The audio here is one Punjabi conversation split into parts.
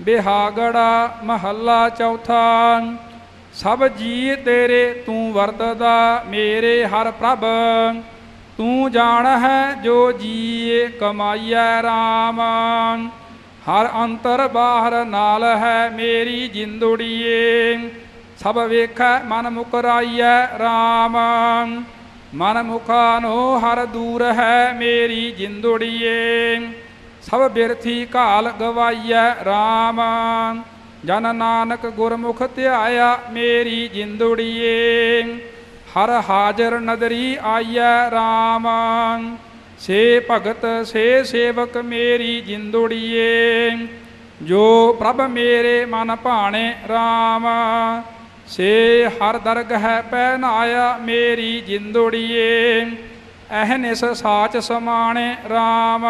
ਬਿਹਾਗੜਾ ਮਹੱਲਾ ਚੌਥਾ। ਸਭ ਜੀ ਤੇਰੇ ਤੂੰ ਵਰਤਦਾ, ਮੇਰੇ ਹਰ ਪ੍ਰਭ। ਤੂੰ ਜਾਣ ਹੈ ਜੋ ਜੀਏ ਕਮਾਈਐ RAM ਹਰ ਅੰਤਰ ਬਾਹਰ ਨਾਲ ਹੈ ਮੇਰੀ ਜਿੰਦੁੜੀਏ। ਸਭ ਵੇਖੈ ਮਨ ਮੁਕਰਾਈਐ RAM ਮਨ ਮੁਖਾਨੋ ਹਰ ਦੂਰ ਹੈ ਮੇਰੀ ਜਿੰਦੁੜੀਏ। ਸਭ ਬਿਰਥੀ ਕਾਲ ਗਵਾਈਐ RAM ਜਨ ਨਾਨਕ ਗੁਰਮੁਖ ਧਿਆਇਆ ਮੇਰੀ ਜਿੰਦੁੜੀਏ। ਹਰ ਹਾਜ਼ਰ ਨਦਰੀ ਆਈਐ RAM ਸੇ ਭਗਤ, ਸੇ ਸੇਵਕ ਮੇਰੀ ਜਿੰਦੁੜੀਏ। ਜੋ ਪ੍ਰਭ ਮੇਰੇ ਮਨ ਭਾਣੇ RAM ਸੇ ਹਰ ਦਰਗਹਿ ਪਹਿਨਾਇਆ ਮੇਰੀ ਜਿੰਦੜੀਏ। ਅਹਨਿਸ ਸਾਚ ਸਮਾਣੇ RAM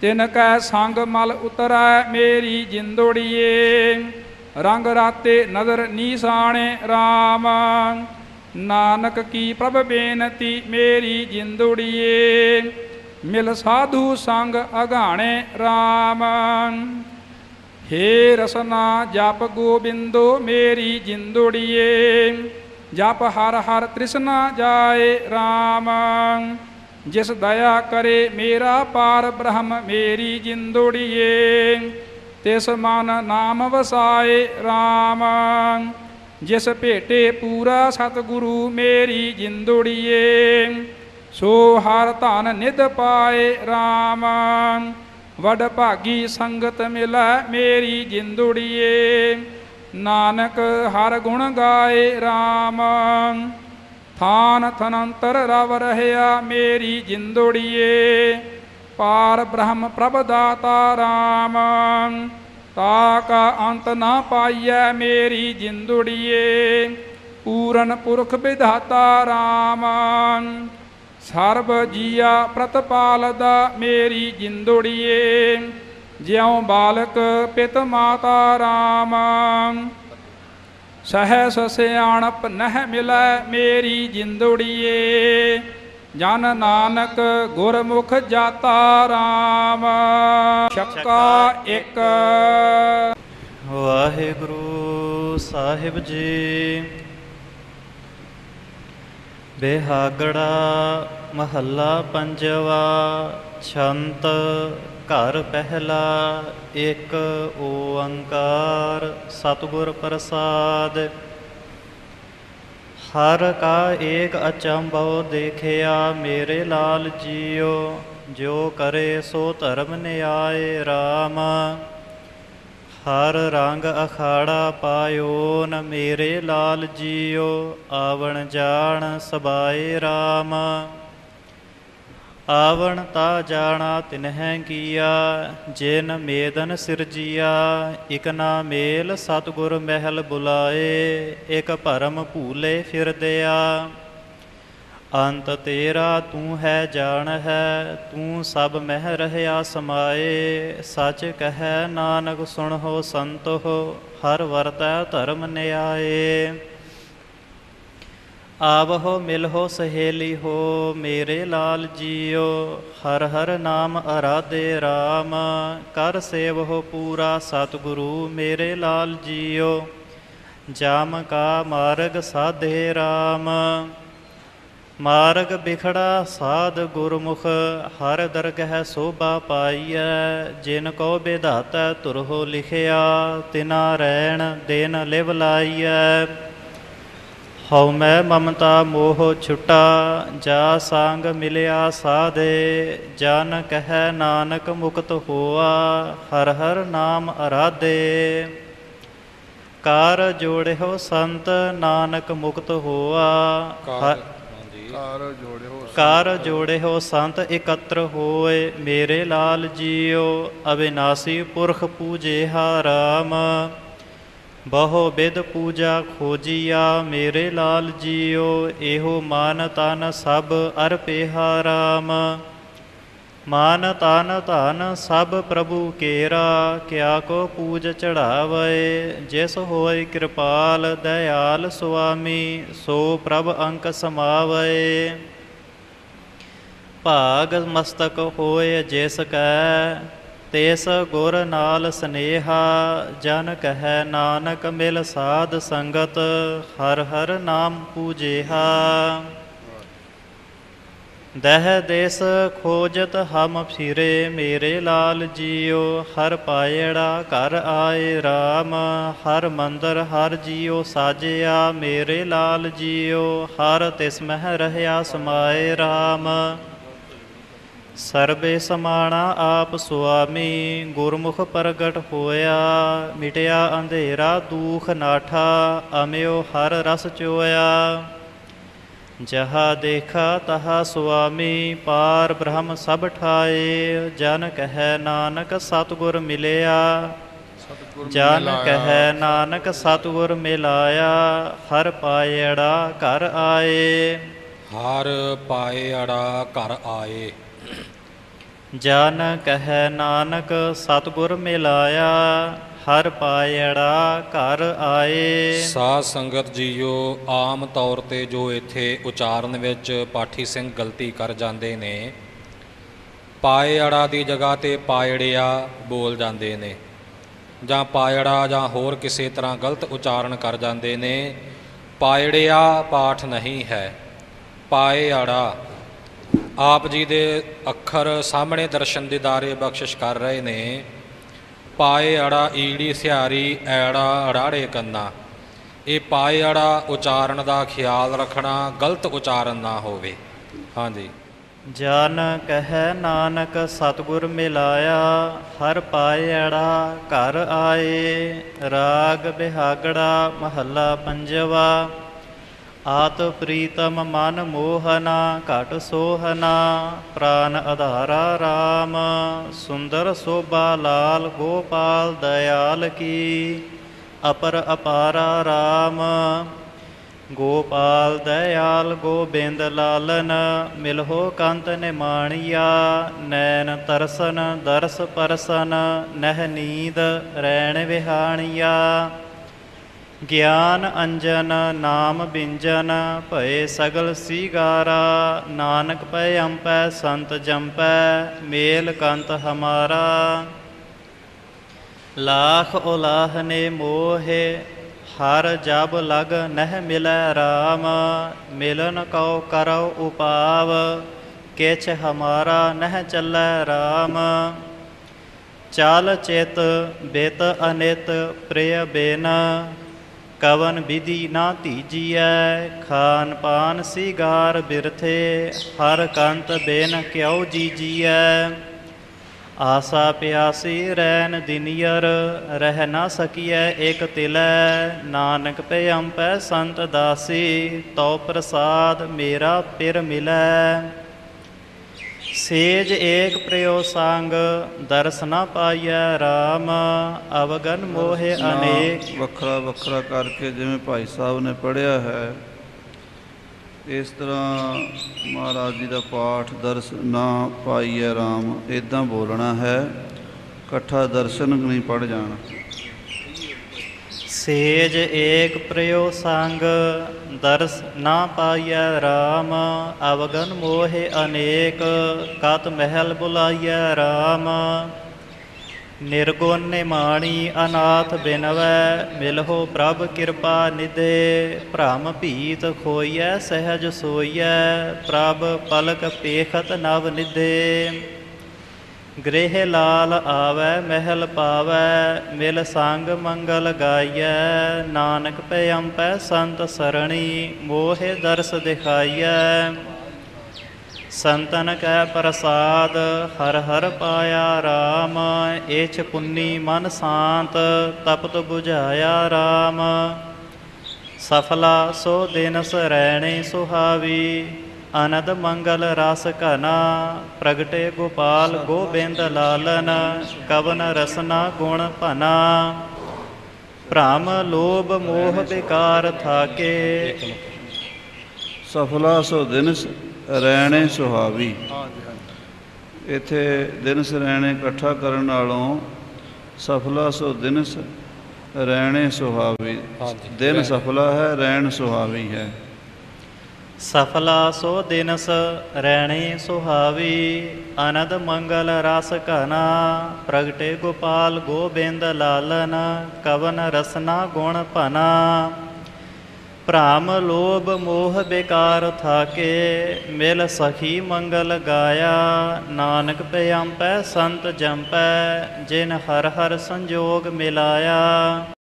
ਤਿਨ ਕੈ ਸੰਗ ਮਲ ਉਤਰੈ ਮੇਰੀ ਜਿੰਦੋੜੀਏ। ਰੰਗ ਰਾਤੇ ਨਦਰ ਨੀਸਾਣੇ RAM ਨਾਨਕ ਕੀ ਪ੍ਰਭ ਬੇਨਤੀ ਮੇਰੀ ਜਿੰਦੋੜੀਏ। ਮਿਲ ਸਾਧੂ ਸੰਗ ਅਗਾਣੇ RAM ਹੇ ਰਸਨਾ ਜਪ ਗੋਬਿੰਦੋ ਮੇਰੀ ਜਿੰਦੋੜੀਏ। ਜਪ ਹਰ ਹਰ ਤ੍ਰਿਸ਼ਨਾ ਜਾਏ RAM ਜਿਸ ਦਇਆ ਕਰੇ ਮੇਰਾ ਪਾਰ ਬ੍ਰਹਮ ਮੇਰੀ ਜਿੰਦੁੜੀਏ, ਤਿਸ ਮਨ ਨਾਮ ਵਸਾਏ RAM ਜਿਸ ਭੇਟੇ ਪੂਰਾ ਸਤਿਗੁਰੂ ਮੇਰੀ ਜਿੰਦੁੜੀਏ, ਸੋ ਹਰ ਧਨ ਨਿਧ ਪਾਏ RAM ਵਡ ਭਾਗੀ ਸੰਗਤ ਮਿਲੈ ਮੇਰੀ ਜਿੰਦੁੜੀਏ, ਨਾਨਕ ਹਰ ਗੁਣ ਗਾਏ RAM ਥਾਨ ਥਨੰਤਰ ਰਵ ਰਹਿਆ ਮੇਰੀ ਜਿੰਦੁੜੀਏ ਪਾਰ ਬ੍ਰਹਮ ਪ੍ਰਭ ਦਾਤਾ RAM ਤਾ ਕਾ ਅੰਤ ਨਾ ਪਾਈਐ ਮੇਰੀ ਜਿੰਦੁੜੀਏ ਪੂਰਨ ਪੁਰਖ ਵਿਧਾਤਾ ਰਾਮ ਸਰਬ ਜੀਆ ਪ੍ਰਤਪਾਲਦਾ ਮੇਰੀ ਜਿੰਦੁੜੀਏ ਜਿਉ ਬਾਲਕ ਪਿਤ ਮਾਤਾ ਰਾਮ ਸਹਸ ਸਿਆਣਪ ਨਹਿ ਮਿਲੈ ਮੇਰੀ ਜਿੰਦੁੜੀਏ, ਜਨ ਨਾਨਕ ਗੁਰਮੁਖ ਜਾਤਾ RAM ਛੱਕਾ ਇੱਕ। ਵਾਹਿਗੁਰੂ ਸਾਹਿਬ ਜੀ, ਬਿਹਾਗੜਾ ਮਹੱਲਾ ਪੰਜਵਾ, ਛੰਤ ਘਰ ਪਹਿਲਾ ਇੱਕ ਓੰਕਾਰ ਸਤਿਗੁਰ ਪ੍ਰਸਾਦ। ਹਰ ਕਾ ਏਕ ਅਚੰਭਉ ਦੇਖਿਆ ਮੇਰੇ ਲਾਲ ਜੀਓ ਜੋ ਕਰੇ ਸੋ ਧਰਮ ਨਿਆਏ RAM ਹਰ ਰੰਗ ਅਖਾੜਾ ਪਾਇਓ ਨ ਮੇਰੇ ਲਾਲ ਜੀਓ ਆਵਣ ਜਾਣ ਸਬਾਏ RAM ਆਵਣ ਤਾ ਜਾਣਾ ਤਿਨਹਿ ਕੀਆ, ਜਿਨ ਮੇਦਨ ਸਿਰਜੀਆ, ਇਕ ਨਾ ਮੇਲ ਸਤਿਗੁਰ ਮਹਿਲ ਬੁਲਾਏ, ਇਕ ਭਰਮ ਭੂਲੇ ਫਿਰਦਿਆ ਅੰਤ ਤੇਰਾ ਤੂੰ ਹੈ ਜਾਣ ਹੈ ਤੂੰ ਸਭ ਮਹਿ ਰਹਿਆ ਸਮਾਏ, ਸਚ ਕਹੈ ਨਾਨਕ ਸੁਣ ਸੁਣੋ ਸੰਤੋ ਹਰ ਵਰਤੈ ਧਰਮ ਨਿਆਏ। ਆਵਹੋ ਮਿਲਹੋ ਸਹੇਲੀ ਹੋ ਮੇਰੇ ਲਾਲ ਜੀਓ, ਹਰ ਹਰ ਨਾਮ ਅਰਾਧੇ RAM ਕਰ ਸੇਵਹੋ ਪੂਰਾ ਸਤਿਗੁਰੂ, ਮੇਰੇ ਲਾਲ ਜੀਓ, ਜਾਮ ਕਾ ਮਾਰਗ ਸਾਧੇ RAM ਮਾਰਗ ਬਿਖੜਾ ਸਾਧ ਗੁਰਮੁਖ, ਹਰ ਦਰਗਹਿ ਸੋਭਾ ਪਾਈਐ, ਜਿਨ ਕੋ ਵਿਧਾਤਾ ਤੁਰਹੋ ਲਿਖਿਆ, ਤਿਨਾ ਰਹਿਣ ਦਿਨ ਲਿਵ ਲਾਈਐ। ਹਉ ਮੈਂ ਮਮਤਾ ਮੋਹ ਛੁਟਾ ਜਾ ਸੰਗ ਮਿਲਿਆ ਸਾਧੇ ਜਨ ਕਹੈ ਨਾਨਕ ਮੁਕਤ ਹੋਆ ਹਰ ਹਰ ਨਾਮ ਅਰਾਧੇ। ਕਾਰ ਜੋੜਿਓ ਸੰਤ ਨਾਨਕ ਮੁਕਤ ਹੋਆ ਹ- ਕਾਰ ਜੋੜਿਓ ਕਾਰ ਜੋੜਿਓ ਸੰਤ ਇਕੱਤਰ ਹੋਏ ਮੇਰੇ ਲਾਲ ਜੀਓ ਅਬਿਨਾਸੀ ਪੁਰਖ ਪੂਜਿਆ RAM ਬਹੁ ਬਿਦ ਪੂਜਾ ਖੋਜੀਆ, ਮੇਰੇ ਲਾਲ ਜੀਓ, ਇਹੋ ਮਾਨ ਤਨ ਸਭ ਅਰਪਿਆ ਰਾਮ। ਮਾਨ ਤਨ ਧਨ ਸਭ ਪ੍ਰਭੂ ਕੇਰਾ, ਕਿਆ ਕੋ ਪੂਜ ਚੜਾਵੇ, ਜਿਸ ਹੋਏ ਕਿਰਪਾਲ ਦਇਆਲ ਸੁਆਮੀ, ਸੋ ਪ੍ਰਭ ਅੰਕ ਸਮਾਵੇ। ਭਾਗ ਮਸਤਕ ਹੋਏ ਜਿਸ ਕੈ ਤਿਸ ਗੁਰ ਨਾਲ ਸਨੇਹਾ, ਜਨ ਕਹੈ ਨਾਨਕ ਮਿਲ ਸਾਧ ਸੰਗਤ, ਹਰ ਹਰ ਨਾਮ ਪੂਜੇਹਾ। ਦਹਿ ਦੇਸ ਖੋਜਤ ਹਮ ਫਿਰੇ, ਮੇਰੇ ਲਾਲ ਜੀਓ ਹਰ ਪਾਇੜਾ ਘਰ ਆਏ RAM ਹਰ ਮੰਦਰ ਹਰ ਜੀਓ ਸਾਜਿਆ, ਮੇਰੇ ਲਾਲ ਜੀਓ ਹਰ ਤਿਸ ਮਹਿ ਰਹਿਆ ਸਮਾਏ RAM ਸਰਬੇ ਸਮਾਣਾ ਆਪ ਸੁਆਮੀ ਗੁਰਮੁਖ ਪ੍ਰਗਟ ਹੋਇਆ ਮਿਟਿਆ ਅੰਧੇਰਾ ਦੂਖ ਨਾਠਾ ਅਮਿਓ ਹਰ ਰਸ ਚੋਇਆ। ਜਹਾ ਦੇਖਾ ਤਹਾ ਸੁਆਮੀ ਪਾਰ ਬ੍ਰਹਮ ਸਭ ਠਾਏ ਜਨ ਕਹੈ ਨਾਨਕ ਸਤਿਗੁਰ ਮਿਲਿਆ। ਜਨ। ਕਹੈ ਨਾਨਕ ਸਤਿਗੁਰ ਮਿਲਾਇਆ ਹਰ ਪਾਇੜਾ ਘਰ ਆਏ। ਹਰ ਪਾਏ ਅੜਾ ਘਰ ਆਏ। ਜਨ ਕਹੈ ਨਾਨਕ, ਸਤਿਗੁਰ ਮਿਲਾਇਆ, ਹਰ ਪਾਇੜਾ ਘਰ ਆਏ। ਸਾਧ ਸੰਗਤ ਜੀਓ, ਆਮ ਤੌਰ ਤੇ ਜੋ ਇੱਥੇ ਉਚਾਰਨ ਵਿੱਚ ਪਾਠੀ ਸਿੰਘ ਗਲਤੀ ਕਰ ਜਾਂਦੇ ਨੇ ਪਾਏ ਦੀ ਜਗ੍ਹਾ ਤੇ ਪਾਇੜਿਆ ਬੋਲ ਜਾਂਦੇ ਨੇ, ਜਾਂ ਪਾਇੜਾ ਜਾਂ ਹੋਰ ਕਿਸੇ ਤਰ੍ਹਾਂ ਗਲਤ ਉਚਾਰਨ ਕਰ ਜਾਂਦੇ ਨੇ, ਪਾਇੜਿਆ ਪਾਠ ਨਹੀਂ ਹੈ ਪਾਏ ਆਪ ਜੀ ਦੇ ਅੱਖਰ ਸਾਹਮਣੇ ਦਰਸ਼ਨ ਦਿਦਾਰੇ ਬਖਸ਼ਿਸ਼ ਕਰ ਰਹੇ ਨੇ। ਪਾਏ ਅੜਾ ਈੜੀ ਸਿਹਾਰੀ, ਐੜਾ ਅੜਾੜੇ ਕੰਨਾ। ਇਹ ਪਾਏ ਅੜਾ ਉਚਾਰਨ ਦਾ ਖਿਆਲ ਰੱਖਣਾ ਗਲਤ ਉਚਾਰਨ ਨਾ ਹੋਵੇ। ਹਾਂਜੀ ਜਨ ਕਹੈ ਨਾਨਕ ਸਤਿਗੁਰ ਮਿਲਾਇਆ, ਹਰ ਪਾਇੜਾ ਘਰ ਆਏ। ਰਾਗ ਬਿਹਾਗੜਾ ਮਹੱਲਾ ਪੰਜਵਾ ਆਤ ਪ੍ਰੀਤਮ ਮਨ ਮੋਹਨਾ, ਘਟ ਸੋਹਨਾ, ਪ੍ਰਾਨ ਆਧਾਰਾ RAM ਸੁੰਦਰ ਸੋਭਾ ਲਾਲ ਗੋਪਾਲ ਦਇਆਲ ਕੀ, ਅਪਰ ਅਪਾਰਾ RAM ਗੋਪਾਲ ਦਇਆਲ ਗੋਬਿੰਦ ਲਾਲਨ, ਮਿਲਹੋ ਕੰਤ ਨਿਮਾਣੀਆ, ਨੈਣ ਤਰਸਨ ਦਰਸ ਪਰਸਨ, ਨਹਿ ਨੀਂਦ ਰੈਣ ਵਿਹਾਣੀਆ। ਗਿਆਨ ਅੰਜਨ, ਨਾਮ ਬਿੰਜਨ, ਭਏ ਸਗਲ ਸੀਗਾਰਾ, ਨਾਨਕ ਪੈ ਅੰਪੈ, ਸੰਤ ਜੰਪੈ, ਮੇਲ ਕੰਤ ਹਮਾਰਾ। ਲਾਖ ਉਲਾਹ ਨੇ ਮੋਹੇ, ਹਰ ਜਬ ਲਗ ਨਹਿ ਮਿਲੈ RAM ਮਿਲਨ ਕਉ ਕਰਉ ਉਪਾਵ, ਕਿਛ ਹਮਾਰਾ ਨਹਿ ਚੱਲੈ RAM ਚਾਲ ਚਿਤ ਬੇਤ ਅਨਿਤ ਪ੍ਰਿਯ ਬੇਨ ਕਵਨ ਵਿਧੀ ਨਾ ਧੀਜੀਐ ਖਾਨ ਪਾਨ ਸਿਗਾਰ ਬਿਰਥੇ, ਹਰ ਕੰਤ ਬੇਨ ਕਿਉ ਜੀਜੀਐ। ਆਸਾ ਪਿਆਸੀ ਰੈਨ ਦਿਨਿਯਰ ਰਹਿ ਨਾ ਸਕੀਐ ਇਕ ਤਿਲੈ, ਨਾਨਕ ਪੈ ਅੰਪੈ ਸੰਤ ਦਾਸੀ, ਤਉ ਪ੍ਰਸਾਦ ਮੇਰਾ ਪਿਰ ਮਿਲੈ। ਸੇਜ ਏਕ ਪ੍ਰਿਯੋ ਸੰਗ ਦਰਸ ਨਾ ਪਾਈਐ RAM ਅਵਗਨ ਮੋਹਿ ਅਨੇਕ। ਵੱਖਰਾ ਵੱਖਰਾ ਕਰਕੇ ਜਿਵੇਂ ਭਾਈ ਸਾਹਿਬ ਨੇ ਪੜ੍ਹਿਆ ਹੈ ਇਸ ਤਰ੍ਹਾਂ ਮਹਾਰਾਜ ਜੀ ਦਾ ਪਾਠ ਦਰਸ ਨਾ ਪਾਈਐ RAM ਇਦਾਂ ਬੋਲਣਾ ਹੈ ਇਕੱਠਾ ਦਰਸ਼ਨ ਨਹੀਂ ਪੜ ਜਾਣਾ। ਸੇਜ ਏਕ ਪ੍ਰਿਯੋ ਸੰਗ, ਦਰਸ ਨਾ ਪਾਈਐ RAM ਅਵਗਨ ਮੋਹਿ ਅਨੇਕ, ਕਤ ਮਹਿਲ ਬੁਲਾਈਐ RAM ਨਿਰਗੁਣ ਨਿਮਾਣੀ ਅਨਾਥ ਬਿਨਵੈ, ਮਿਲਹੁ ਪ੍ਰਭ ਕਿਰਪਾ ਨਿਦੇ ਭ੍ਰਮ ਭੀਤ ਖੋਈਐ, ਸਹਿਜ ਸੋਈਐ, ਪ੍ਰਭ ਪਲਕ ਪੇਖਤ ਨਵ ਨਿਦੇ ਗ੍ਰਹਿ ਲਾਲ ਆਵੈ, ਮਹਿਲ ਪਾਵੈ, ਮਿਲ ਸੰਗ ਮੰਗਲ ਗਾਈਐ, ਨਾਨਕ ਪੈ ਅੰਪੈ ਸੰਤ ਸਰਣੀ, ਮੋਹਿ ਦਰਸ ਦਿਖਾਈਐ। ਸੰਤਨ ਕੈ ਪ੍ਰਸਾਦ, ਹਰ ਹਰ ਪਾਇਆ RAM ਏਛ ਪੁੰਨੀ ਮਨ ਸ਼ਾਂਤ, ਤਪਤ 부ਝਾਇਆ RAM ਸਫਲਾ ਸੋ ਦਿਨ ਸਰੈਣੇ ਸੁਹਾਵੀ ਅਨੰਦ ਮੰਗਲ ਰਸ ਘਨਾ ਪ੍ਰਗਟੇ ਗੋਪਾਲ ਗੋਬਿੰਦ ਲਾਲਨ ਕਵਨ ਰਸਨਾ ਗੁਣ ਭਨਾ। ਭ੍ਰਮ ਲੋਭ ਮੋਹ ਵਿਕਾਰ ਥਾਕੇ। ਸਫਲਾ ਸੋ ਦਿਨਸ ਰਹਿਣੇ ਸੁਹਾਵੀ। ਇੱਥੇ ਦਿਨਸ ਰਹਿਣੇ ਇਕੱਠਾ ਕਰਨ ਨਾਲੋਂ ਸਫਲਾ ਸੋ ਦਿਨਸ ਰਹਿਣੇ ਸੁਹਾਵੀ। ਦਿਨ ਸਫਲਾ ਹੈ ਰਹਿਣ ਸੁਹਾਵੀ ਹੈ। ਸਫਲਾ ਸੋ ਦਿਨਸ ਰਹਿਣੀ ਸੁਹਾਵੀ, ਅਨੰਦ ਮੰਗਲ ਰਸ ਘਨਾ। ਪ੍ਰਗਟੇ ਗੋਪਾਲ ਗੋਬਿੰਦ ਲਾਲਨ, ਕਵਨ ਰਸਨਾ ਗੁਣ ਭਨਾ। ਭ੍ਰਾਮ ਲੋਭ ਮੋਹ ਬੇਕਾਰ ਥਾਕੇ, ਮਿਲ ਸਖੀ ਮੰਗਲ ਗਾਇਆ। ਨਾਨਕ ਪਿਆੰਪੈ ਸੰਤ ਜੰਪੈ, ਜਿਨ ਹਰ ਹਰ ਸੰਜੋਗ ਮਿਲਾਇਆ।